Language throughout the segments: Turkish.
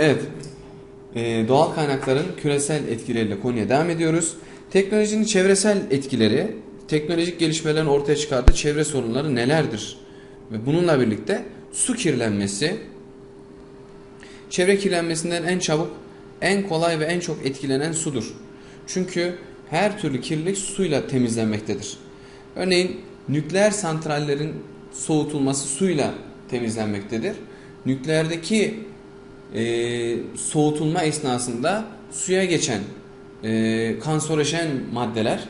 Evet. Ee, doğal kaynakların küresel etkileriyle konuya devam ediyoruz. Teknolojinin çevresel etkileri, teknolojik gelişmelerin ortaya çıkardığı çevre sorunları nelerdir? Ve bununla birlikte su kirlenmesi, çevre kirlenmesinden en çabuk, en kolay ve en çok etkilenen sudur. Çünkü her türlü kirlilik suyla temizlenmektedir. Örneğin nükleer santrallerin soğutulması suyla temizlenmektedir. Nükleerdeki e, soğutulma esnasında suya geçen e, kanserojen maddeler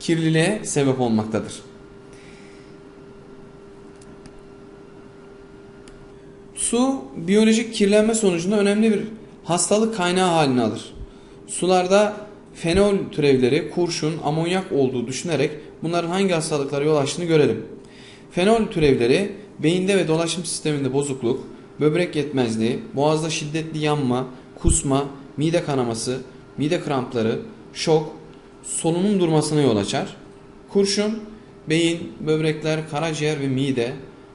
kirliliğe sebep olmaktadır. Su biyolojik kirlenme sonucunda önemli bir hastalık kaynağı haline alır. Sularda fenol türevleri, kurşun, amonyak olduğu düşünerek bunların hangi hastalıklara yol açtığını görelim. Fenol türevleri beyinde ve dolaşım sisteminde bozukluk, böbrek yetmezliği, boğazda şiddetli yanma, kusma, mide kanaması, mide krampları, şok, solunum durmasına yol açar. Kurşun, beyin, böbrekler, karaciğer ve mide,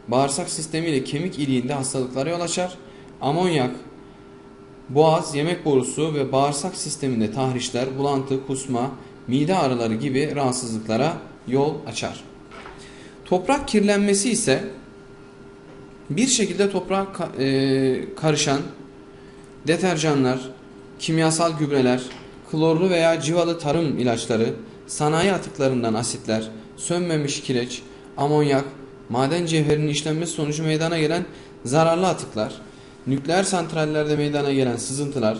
bağırsak sistemi ile kemik iliğinde hastalıklara yol açar. Amonyak, boğaz, yemek borusu ve bağırsak sisteminde tahrişler, bulantı, kusma, mide ağrıları gibi rahatsızlıklara yol açar. Toprak kirlenmesi ise bir şekilde toprağa e, karışan deterjanlar, kimyasal gübreler, klorlu veya civalı tarım ilaçları, sanayi atıklarından asitler, sönmemiş kireç, amonyak, maden cevherinin işlenmesi sonucu meydana gelen zararlı atıklar, nükleer santrallerde meydana gelen sızıntılar,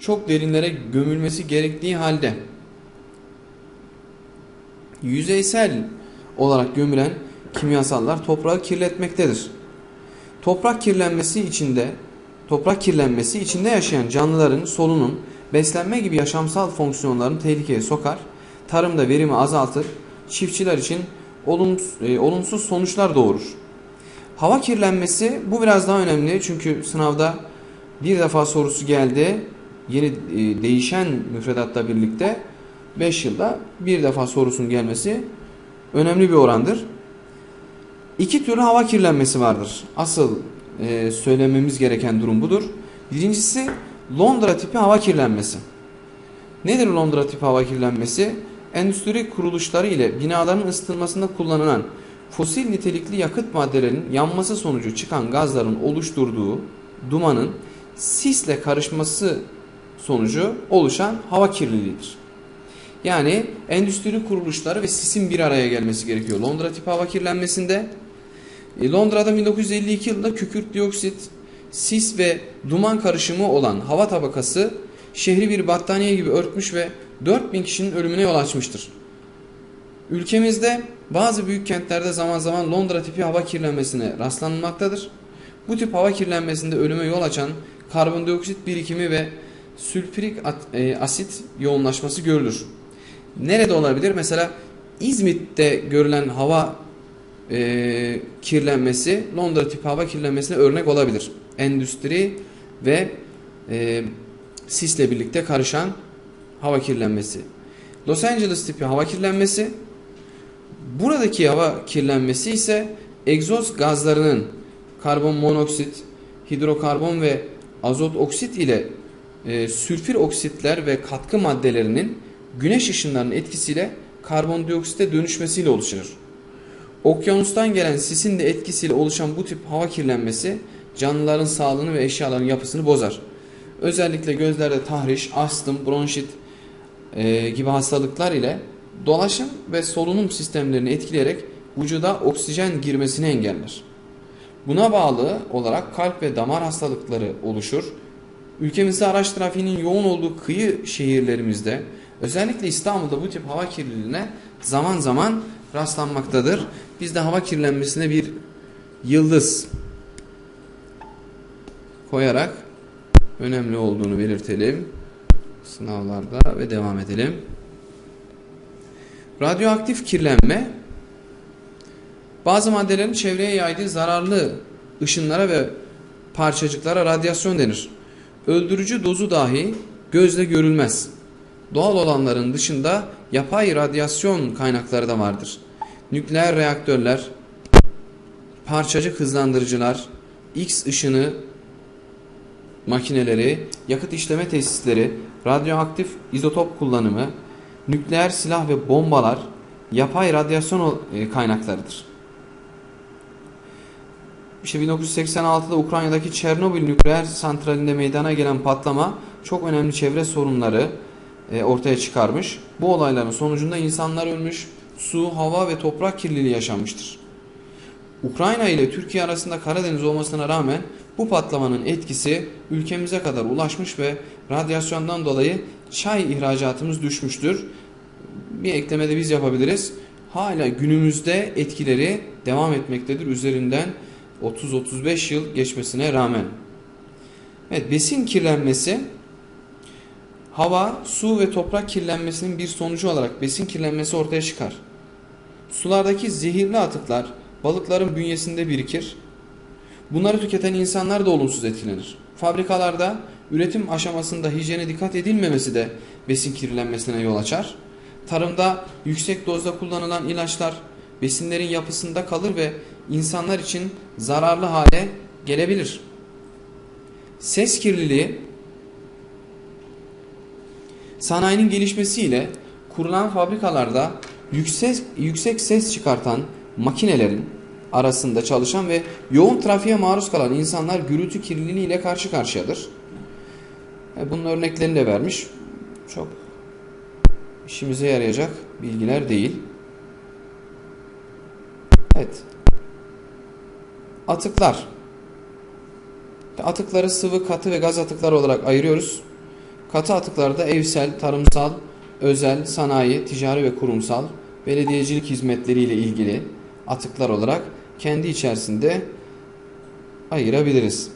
çok derinlere gömülmesi gerektiği halde yüzeysel olarak gömülen kimyasallar toprağı kirletmektedir. Toprak kirlenmesi içinde toprak kirlenmesi içinde yaşayan canlıların solunum, beslenme gibi yaşamsal fonksiyonlarını tehlikeye sokar. Tarımda verimi azaltır. Çiftçiler için olumsuz, e, olumsuz sonuçlar doğurur. Hava kirlenmesi bu biraz daha önemli çünkü sınavda bir defa sorusu geldi. Yeni e, değişen müfredatla birlikte 5 yılda bir defa sorusun gelmesi önemli bir orandır. İki türlü hava kirlenmesi vardır. Asıl e, söylememiz gereken durum budur. Birincisi Londra tipi hava kirlenmesi. Nedir Londra tipi hava kirlenmesi? Endüstri kuruluşları ile binaların ısıtılmasında kullanılan fosil nitelikli yakıt maddelerinin yanması sonucu çıkan gazların oluşturduğu dumanın sisle karışması sonucu oluşan hava kirliliğidir. Yani endüstri kuruluşları ve sisin bir araya gelmesi gerekiyor. Londra tipi hava kirlenmesinde e, Londra'da 1952 yılında kükürt dioksit, sis ve duman karışımı olan hava tabakası şehri bir battaniye gibi örtmüş ve 4000 kişinin ölümüne yol açmıştır. Ülkemizde bazı büyük kentlerde zaman zaman Londra tipi hava kirlenmesine rastlanmaktadır. Bu tip hava kirlenmesinde ölüme yol açan karbondioksit birikimi ve sülfürik e, asit yoğunlaşması görülür. Nerede olabilir? Mesela İzmit'te görülen hava e, kirlenmesi Londra tipi hava kirlenmesine örnek olabilir. Endüstri ve e, sisle birlikte karışan hava kirlenmesi. Los Angeles tipi hava kirlenmesi buradaki hava kirlenmesi ise egzoz gazlarının karbon monoksit, hidrokarbon ve azot oksit ile e, sülfür oksitler ve katkı maddelerinin güneş ışınlarının etkisiyle karbondioksite dönüşmesiyle oluşur. Okyanustan gelen sisin de etkisiyle oluşan bu tip hava kirlenmesi canlıların sağlığını ve eşyaların yapısını bozar. Özellikle gözlerde tahriş, astım, bronşit e, gibi hastalıklar ile dolaşım ve solunum sistemlerini etkileyerek vücuda oksijen girmesini engeller. Buna bağlı olarak kalp ve damar hastalıkları oluşur. Ülkemizde araç trafiğinin yoğun olduğu kıyı şehirlerimizde özellikle İstanbul'da bu tip hava kirliliğine zaman zaman rastlanmaktadır. Biz de hava kirlenmesine bir yıldız koyarak önemli olduğunu belirtelim. Sınavlarda ve devam edelim. Radyoaktif kirlenme bazı maddelerin çevreye yaydığı zararlı ışınlara ve parçacıklara radyasyon denir. Öldürücü dozu dahi gözle görülmez. Doğal olanların dışında yapay radyasyon kaynakları da vardır. Nükleer reaktörler, parçacık hızlandırıcılar, X ışını makineleri, yakıt işleme tesisleri, radyoaktif izotop kullanımı, nükleer silah ve bombalar yapay radyasyon e, kaynaklarıdır. İşte 1986'da Ukrayna'daki Çernobil nükleer santralinde meydana gelen patlama çok önemli çevre sorunları ortaya çıkarmış. Bu olayların sonucunda insanlar ölmüş, su, hava ve toprak kirliliği yaşanmıştır. Ukrayna ile Türkiye arasında Karadeniz olmasına rağmen bu patlamanın etkisi ülkemize kadar ulaşmış ve radyasyondan dolayı çay ihracatımız düşmüştür. Bir ekleme de biz yapabiliriz. Hala günümüzde etkileri devam etmektedir üzerinden 30-35 yıl geçmesine rağmen. Evet, besin kirlenmesi hava, su ve toprak kirlenmesinin bir sonucu olarak besin kirlenmesi ortaya çıkar. Sulardaki zehirli atıklar balıkların bünyesinde birikir. Bunları tüketen insanlar da olumsuz etkilenir. Fabrikalarda üretim aşamasında hijyene dikkat edilmemesi de besin kirlenmesine yol açar. Tarımda yüksek dozda kullanılan ilaçlar besinlerin yapısında kalır ve insanlar için zararlı hale gelebilir. Ses kirliliği sanayinin gelişmesiyle kurulan fabrikalarda yüksek, yüksek ses çıkartan makinelerin arasında çalışan ve yoğun trafiğe maruz kalan insanlar gürültü kirliliği ile karşı karşıyadır. E, bunun örneklerini de vermiş. Çok işimize yarayacak bilgiler değil. Evet. Atıklar. Atıkları sıvı, katı ve gaz atıkları olarak ayırıyoruz. Katı atıklarda evsel, tarımsal, özel, sanayi, ticari ve kurumsal, belediyecilik hizmetleri ile ilgili atıklar olarak kendi içerisinde ayırabiliriz.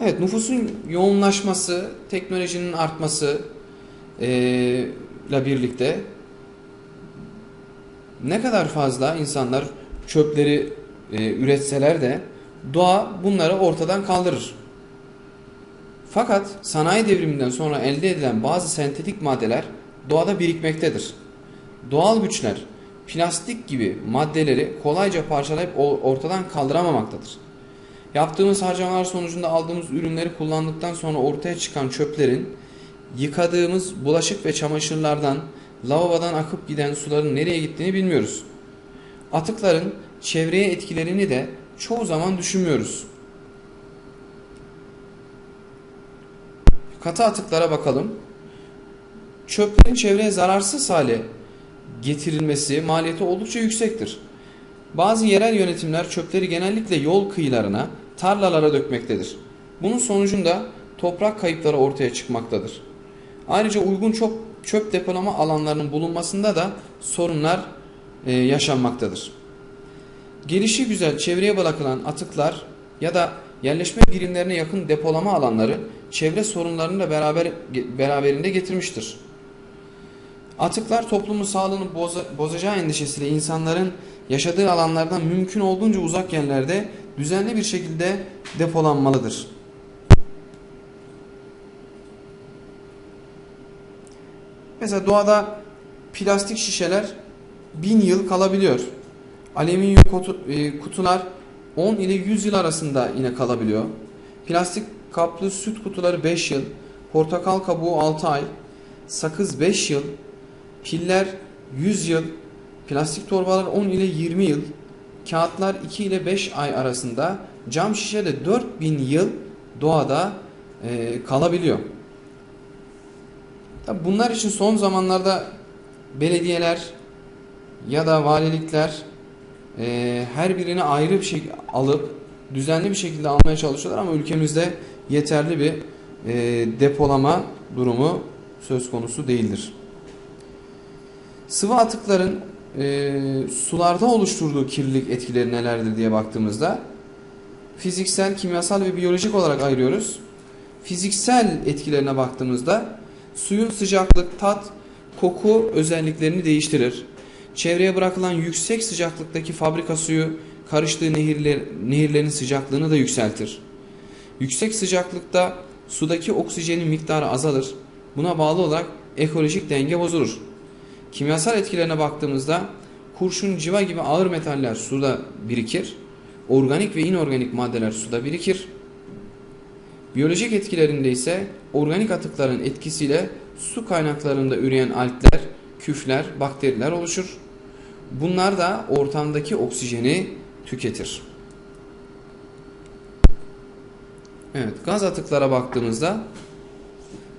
Evet nüfusun yoğunlaşması, teknolojinin artması ile birlikte ne kadar fazla insanlar çöpleri e, üretseler de doğa bunları ortadan kaldırır. Fakat sanayi devriminden sonra elde edilen bazı sentetik maddeler doğada birikmektedir. Doğal güçler plastik gibi maddeleri kolayca parçalayıp ortadan kaldıramamaktadır. Yaptığımız harcamalar sonucunda aldığımız ürünleri kullandıktan sonra ortaya çıkan çöplerin yıkadığımız bulaşık ve çamaşırlardan, lavabodan akıp giden suların nereye gittiğini bilmiyoruz. Atıkların çevreye etkilerini de çoğu zaman düşünmüyoruz. Katı atıklara bakalım. Çöplerin çevreye zararsız hale getirilmesi maliyeti oldukça yüksektir. Bazı yerel yönetimler çöpleri genellikle yol kıyılarına, tarlalara dökmektedir. Bunun sonucunda toprak kayıpları ortaya çıkmaktadır. Ayrıca uygun çok çöp depolama alanlarının bulunmasında da sorunlar e, yaşanmaktadır. Gelişi güzel çevreye bırakılan atıklar ya da yerleşme birimlerine yakın depolama alanları çevre sorunlarını da beraber, beraberinde getirmiştir. Atıklar toplumun sağlığını boza, bozacağı endişesiyle insanların yaşadığı alanlardan mümkün olduğunca uzak yerlerde düzenli bir şekilde depolanmalıdır. Mesela doğada plastik şişeler bin yıl kalabiliyor. Alüminyum e, kutular 10 ile 100 yıl arasında yine kalabiliyor. Plastik kaplı süt kutuları 5 yıl, portakal kabuğu 6 ay, sakız 5 yıl, piller 100 yıl, plastik torbalar 10 ile 20 yıl, kağıtlar 2 ile 5 ay arasında, cam şişe de 4000 yıl doğada e, kalabiliyor. Tabi bunlar için son zamanlarda belediyeler ya da valilikler e, her birini ayrı bir şey alıp düzenli bir şekilde almaya çalışıyorlar ama ülkemizde yeterli bir e, depolama durumu söz konusu değildir. Sıvı atıkların e, sularda oluşturduğu kirlilik etkileri nelerdir diye baktığımızda fiziksel, kimyasal ve biyolojik olarak ayırıyoruz. Fiziksel etkilerine baktığımızda suyun sıcaklık, tat, koku özelliklerini değiştirir. Çevreye bırakılan yüksek sıcaklıktaki fabrika suyu karıştığı nehirler, nehirlerin sıcaklığını da yükseltir. Yüksek sıcaklıkta sudaki oksijenin miktarı azalır. Buna bağlı olarak ekolojik denge bozulur. Kimyasal etkilerine baktığımızda kurşun, civa gibi ağır metaller suda birikir. Organik ve inorganik maddeler suda birikir. Biyolojik etkilerinde ise organik atıkların etkisiyle su kaynaklarında üreyen algler, küfler, bakteriler oluşur. Bunlar da ortamdaki oksijeni tüketir. Evet, gaz atıklara baktığımızda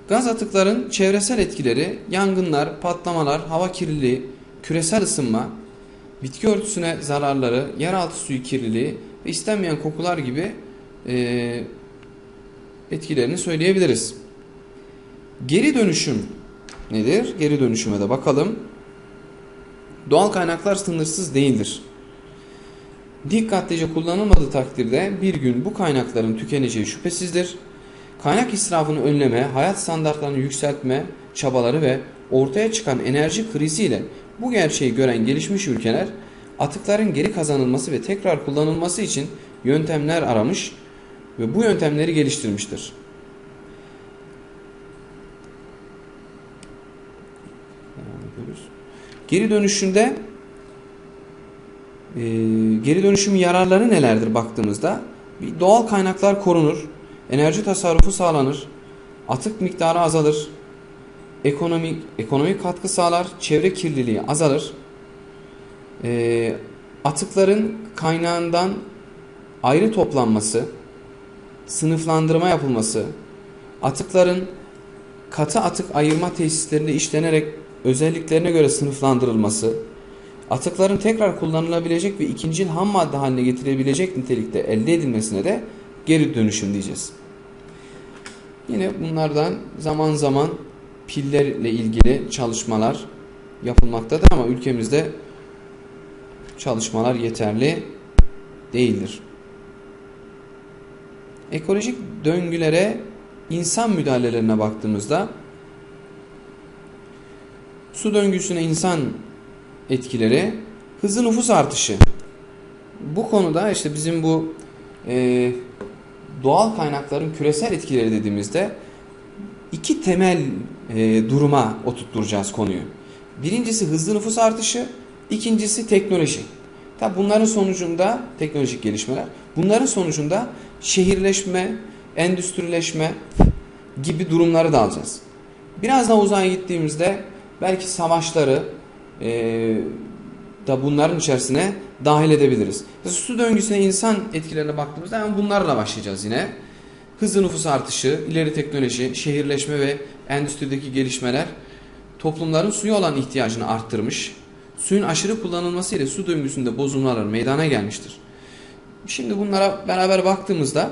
gaz atıkların çevresel etkileri yangınlar, patlamalar, hava kirliliği, küresel ısınma, bitki örtüsüne zararları, yeraltı suyu kirliliği ve istenmeyen kokular gibi e, etkilerini söyleyebiliriz. Geri dönüşüm nedir? Geri dönüşüme de bakalım. Doğal kaynaklar sınırsız değildir. Dikkatlice kullanılmadığı takdirde bir gün bu kaynakların tükeneceği şüphesizdir. Kaynak israfını önleme, hayat standartlarını yükseltme çabaları ve ortaya çıkan enerji kriziyle bu gerçeği gören gelişmiş ülkeler atıkların geri kazanılması ve tekrar kullanılması için yöntemler aramış ve bu yöntemleri geliştirmiştir. Geri dönüşünde e, geri dönüşüm yararları nelerdir baktığımızda? Bir doğal kaynaklar korunur, enerji tasarrufu sağlanır, atık miktarı azalır, ekonomik ekonomik katkı sağlar, çevre kirliliği azalır. E, atıkların kaynağından ayrı toplanması, sınıflandırma yapılması, atıkların katı atık ayırma tesislerinde işlenerek özelliklerine göre sınıflandırılması, atıkların tekrar kullanılabilecek ve ikinci ham madde haline getirebilecek nitelikte elde edilmesine de geri dönüşüm diyeceğiz. Yine bunlardan zaman zaman pillerle ilgili çalışmalar yapılmaktadır ama ülkemizde çalışmalar yeterli değildir. Ekolojik döngülere insan müdahalelerine baktığımızda su döngüsüne insan etkileri, hızlı nüfus artışı. Bu konuda işte bizim bu e, doğal kaynakların küresel etkileri dediğimizde iki temel e, duruma oturtturacağız konuyu. Birincisi hızlı nüfus artışı, ikincisi teknoloji. Tabi bunların sonucunda teknolojik gelişmeler, bunların sonucunda şehirleşme, endüstrileşme gibi durumları da alacağız. Biraz daha uzaya gittiğimizde belki savaşları e, da bunların içerisine dahil edebiliriz. Su döngüsüne insan etkilerine baktığımızda yani bunlarla başlayacağız yine. Hızlı nüfus artışı, ileri teknoloji, şehirleşme ve endüstrideki gelişmeler toplumların suya olan ihtiyacını arttırmış. Suyun aşırı kullanılması ile su döngüsünde bozulmalar meydana gelmiştir. Şimdi bunlara beraber baktığımızda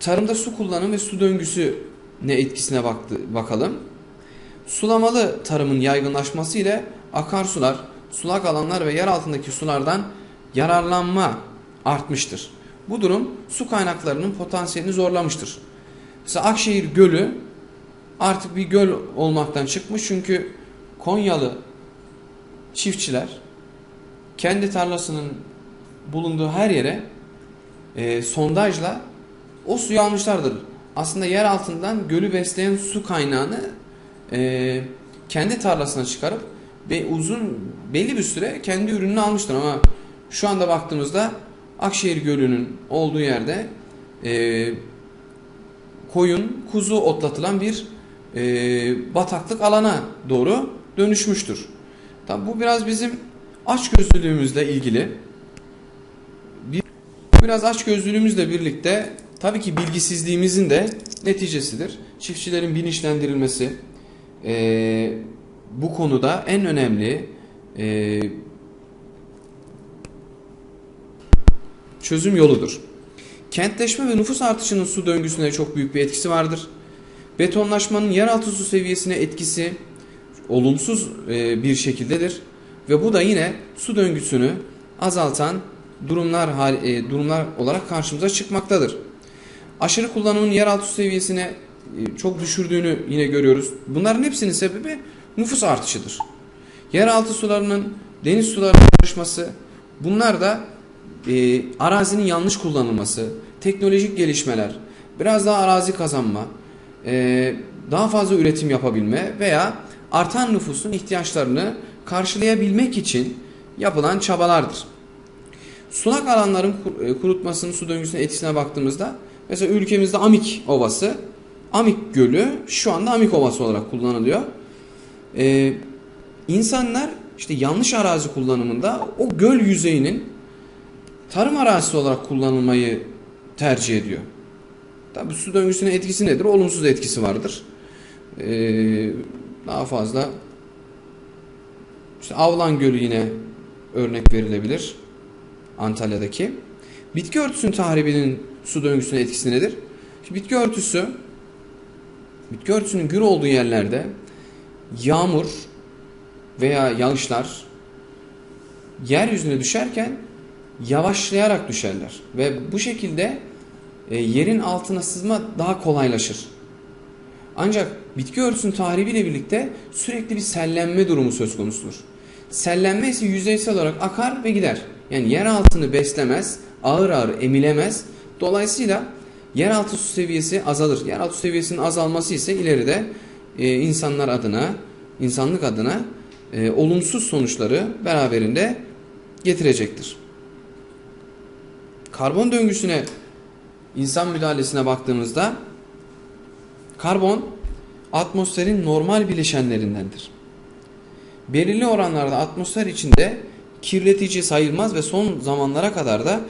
tarımda su kullanımı ve su döngüsü ne etkisine baktı, bakalım. Sulamalı tarımın yaygınlaşması ile akarsular, sulak alanlar ve yer altındaki sulardan yararlanma artmıştır. Bu durum su kaynaklarının potansiyelini zorlamıştır. Mesela Akşehir Gölü artık bir göl olmaktan çıkmış çünkü Konyalı çiftçiler kendi tarlasının bulunduğu her yere e, sondajla o suyu almışlardır. Aslında yer altından gölü besleyen su kaynağını e, kendi tarlasına çıkarıp ve uzun belli bir süre kendi ürününü almıştır ama şu anda baktığımızda Akşehir Gölü'nün olduğu yerde e, koyun, kuzu otlatılan bir e, bataklık alana doğru dönüşmüştür. Tabi bu biraz bizim açgözlülüğümüzle ilgili. Bir, biraz açgözlülüğümüzle birlikte tabii ki bilgisizliğimizin de neticesidir. Çiftçilerin bilinçlendirilmesi e, bu konuda en önemli e, çözüm yoludur. Kentleşme ve nüfus artışının su döngüsüne çok büyük bir etkisi vardır. Betonlaşmanın yeraltı su seviyesine etkisi olumsuz e, bir şekildedir ve bu da yine su döngüsünü azaltan durumlar e, durumlar olarak karşımıza çıkmaktadır. Aşırı kullanımın yeraltı su seviyesine çok düşürdüğünü yine görüyoruz. Bunların hepsinin sebebi nüfus artışıdır. Yeraltı sularının deniz sularına karışması bunlar da e, arazinin yanlış kullanılması, teknolojik gelişmeler, biraz daha arazi kazanma, e, daha fazla üretim yapabilme veya artan nüfusun ihtiyaçlarını karşılayabilmek için yapılan çabalardır. Sulak alanların e, kurutmasının su döngüsüne etkisine baktığımızda Mesela ülkemizde Amik Ovası, Amik Gölü şu anda Amik Ovası olarak kullanılıyor. Ee, insanlar işte yanlış arazi kullanımında o göl yüzeyinin tarım arazisi olarak kullanılmayı tercih ediyor. Tabi su döngüsüne etkisi nedir? Olumsuz etkisi vardır. Ee, daha fazla işte Avlan Gölü yine örnek verilebilir. Antalya'daki. Bitki örtüsünün tahribinin su döngüsüne etkisi nedir? Şimdi bitki örtüsü bitki örtüsünün gür olduğu yerlerde yağmur veya yağışlar yeryüzüne düşerken yavaşlayarak düşerler ve bu şekilde e, yerin altına sızma daha kolaylaşır. Ancak bitki örtüsünün tahribiyle birlikte sürekli bir sellenme durumu söz konusudur. Sellenme ise yüzeysel olarak akar ve gider. Yani yer altını beslemez, ağır ağır emilemez. Dolayısıyla yeraltı su seviyesi azalır. Yeraltı su seviyesinin azalması ise ileride e, insanlar adına, insanlık adına e, olumsuz sonuçları beraberinde getirecektir. Karbon döngüsüne insan müdahalesine baktığımızda karbon atmosferin normal bileşenlerindendir. Belirli oranlarda atmosfer içinde kirletici sayılmaz ve son zamanlara kadar da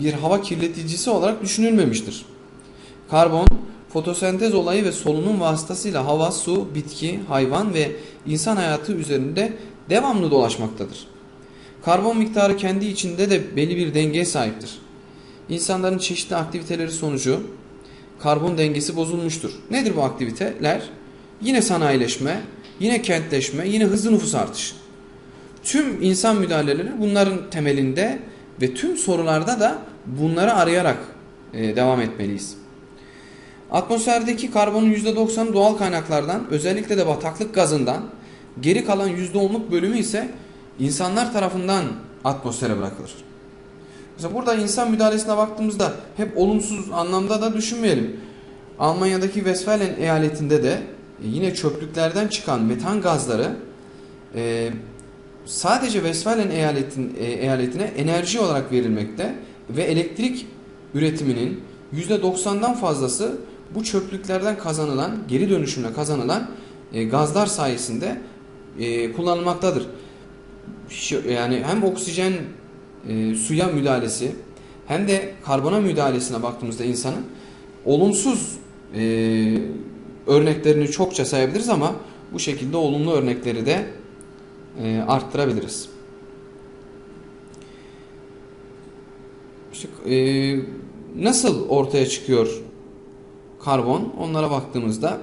bir hava kirleticisi olarak düşünülmemiştir. Karbon fotosentez olayı ve solunum vasıtasıyla hava, su, bitki, hayvan ve insan hayatı üzerinde devamlı dolaşmaktadır. Karbon miktarı kendi içinde de belli bir dengeye sahiptir. İnsanların çeşitli aktiviteleri sonucu karbon dengesi bozulmuştur. Nedir bu aktiviteler? Yine sanayileşme, yine kentleşme, yine hızlı nüfus artışı. Tüm insan müdahaleleri bunların temelinde ve tüm sorularda da bunları arayarak e, devam etmeliyiz. Atmosferdeki karbonun %90'ı doğal kaynaklardan, özellikle de bataklık gazından, geri kalan %10'luk bölümü ise insanlar tarafından atmosfere bırakılır. Mesela burada insan müdahalesine baktığımızda hep olumsuz anlamda da düşünmeyelim. Almanya'daki Westfalen eyaletinde de e, yine çöplüklerden çıkan metan gazları e, sadece Westfalen eyaletin, e, eyaletine enerji olarak verilmekte ve elektrik üretiminin %90'dan fazlası bu çöplüklerden kazanılan, geri dönüşümle kazanılan e, gazlar sayesinde e, kullanılmaktadır. Yani hem oksijen e, suya müdahalesi hem de karbona müdahalesine baktığımızda insanın olumsuz e, örneklerini çokça sayabiliriz ama bu şekilde olumlu örnekleri de e, arttırabiliriz. İşte, e, nasıl ortaya çıkıyor karbon? Onlara baktığımızda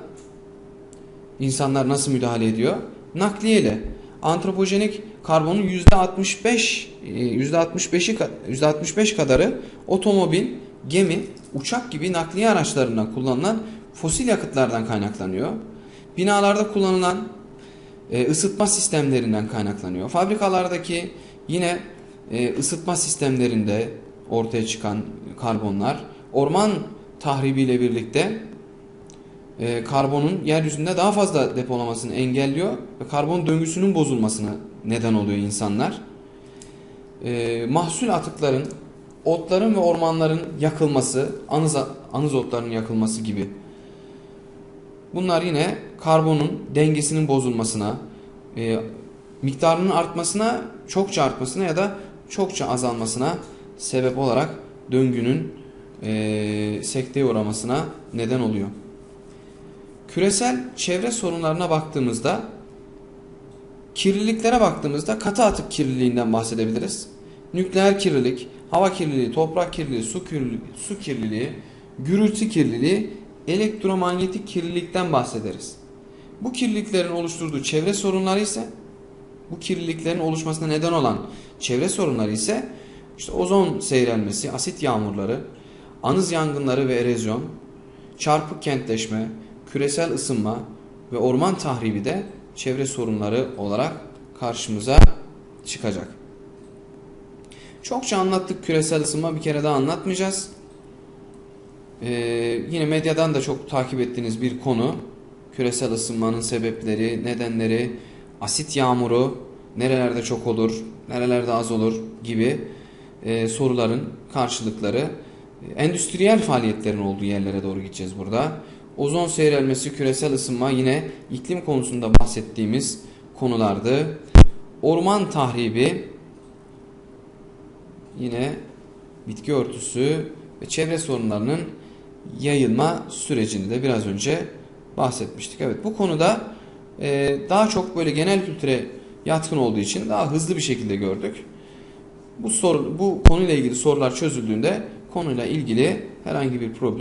insanlar nasıl müdahale ediyor? Nakliyeyle. Antropojenik karbonun %65 %65'i %65 kadarı otomobil, gemi, uçak gibi nakliye araçlarından kullanılan fosil yakıtlardan kaynaklanıyor. Binalarda kullanılan e, ısıtma sistemlerinden kaynaklanıyor. Fabrikalardaki yine e, ısıtma sistemlerinde ortaya çıkan karbonlar orman tahribiyle birlikte e, karbonun yeryüzünde daha fazla depolamasını engelliyor ve karbon döngüsünün bozulmasına neden oluyor insanlar. E, mahsul atıkların, otların ve ormanların yakılması, anız, anız otlarının yakılması gibi. Bunlar yine karbonun dengesinin bozulmasına, e, miktarının artmasına, çokça artmasına ya da çokça azalmasına sebep olarak döngünün e, sekteye uğramasına neden oluyor. Küresel çevre sorunlarına baktığımızda kirliliklere baktığımızda katı atık kirliliğinden bahsedebiliriz. Nükleer kirlilik, hava kirliliği, toprak kirliliği, su kirliliği, su kirliliği gürültü kirliliği, elektromanyetik kirlilikten bahsederiz. Bu kirliliklerin oluşturduğu çevre sorunları ise bu kirliliklerin oluşmasına neden olan çevre sorunları ise işte ozon seyrelmesi, asit yağmurları, anız yangınları ve erozyon, çarpık kentleşme, küresel ısınma ve orman tahribi de çevre sorunları olarak karşımıza çıkacak. Çokça anlattık küresel ısınma bir kere daha anlatmayacağız. Ee, yine medyadan da çok takip ettiğiniz bir konu. Küresel ısınmanın sebepleri, nedenleri, asit yağmuru nerelerde çok olur, nerelerde az olur gibi e, soruların karşılıkları endüstriyel faaliyetlerin olduğu yerlere doğru gideceğiz burada. Ozon seyrelmesi, küresel ısınma yine iklim konusunda bahsettiğimiz konulardı. Orman tahribi yine bitki örtüsü ve çevre sorunlarının yayılma sürecinde biraz önce bahsetmiştik. Evet bu konuda e, daha çok böyle genel kültüre yatkın olduğu için daha hızlı bir şekilde gördük. Bu soru bu konuyla ilgili sorular çözüldüğünde konuyla ilgili herhangi bir problem